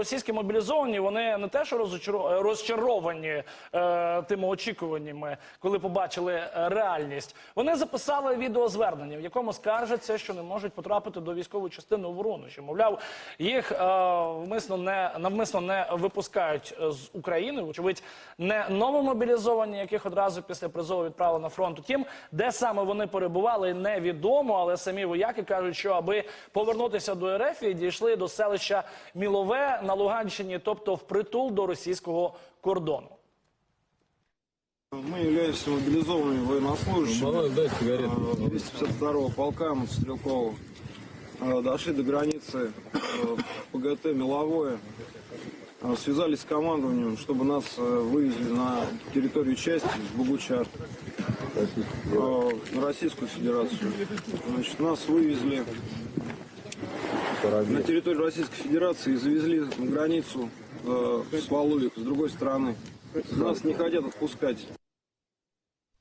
російські мобілізовані вони не те, що розочаро- розчаровані е, тими очікуваннями, коли побачили е, реальність. Вони записали відеозвернення, в якому скаржаться, що не можуть потрапити до військової частини у Ворону. Що мовляв, їх е, вмисно не навмисно не випускають е, з України. Вочевидь, не новомобілізовані, яких одразу після призову відправили на фронт. Утім, де саме вони перебували, невідомо, але самі вояки кажуть, що аби повернутися до РФ, дійшли до селища Мілове на Луганщині, тобто впритул до російського кордону. Мы являемся мобилизованными военнослужащими Малой, дай сигарету. э, 252-го полка мотострелкового. Э, Дошли до границы э, ПГТ Меловое. Связались с командованием, чтобы нас вывезли на территорию части э, на Российскую Федерацию. Значит, нас вывезли на территорию Российской Федерации завезли на границу э, с Валуек, с другой стороны. Нас не хотят отпускать.